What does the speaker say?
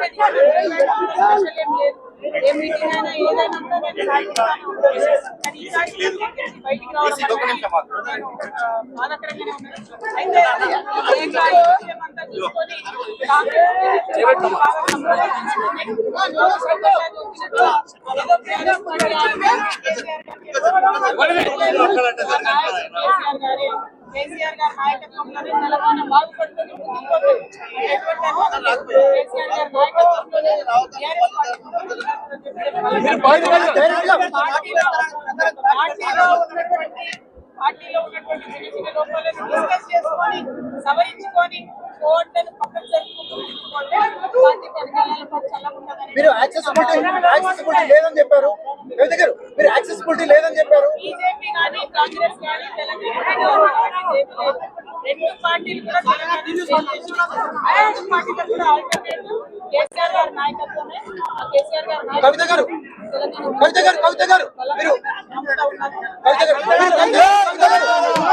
రెగ్యులర్గా ఏ మీటింగ్ అయినా ఏదైనా బయటికి రావడం బాధాకరంగానే ఉన్నాను అయితే ఏం కాదు, విషయం అంతా చూసుకొని కాంగ్రెస్ కేసీఆర్ గారి నాయకత్వంలోనే తెలంగాణ బాగుపడుతుంది కేసీఆర్ గారి నాయకత్వంలోనే పార్టీలో ఉన్నటువంటి పార్టీలో ఉన్నటువంటి చిన్న చిన్న లోపాలను డిస్కస్ చేసుకొని సవరించుకొని పక్కన జరుపుకుంటూ పార్టీ ఉంటుందని మీరు యాక్సెసిబిలిటీ యాక్సెసిబిలిటీ లేదని చెప్పారు. కవిత గారు మీరు యాక్సెసిబిలిటీ లేదని చెప్పారు బీజేపీ కానీ కాంగ్రెస్ కానీ తెలంగాణలో ఉన్నటువంటి ఏమీ లేదు. రెండు పార్టీలు కూడా తెలంగాణ రెండు పార్టీలు కూడా ఆల్టర్నేటివ్ కేసీఆర్ గారి నాయకత్వమే ఆ కేసీఆర్ గారి కవిత గారు కవిత గారు కవిత గారు మీరు కవిత గారు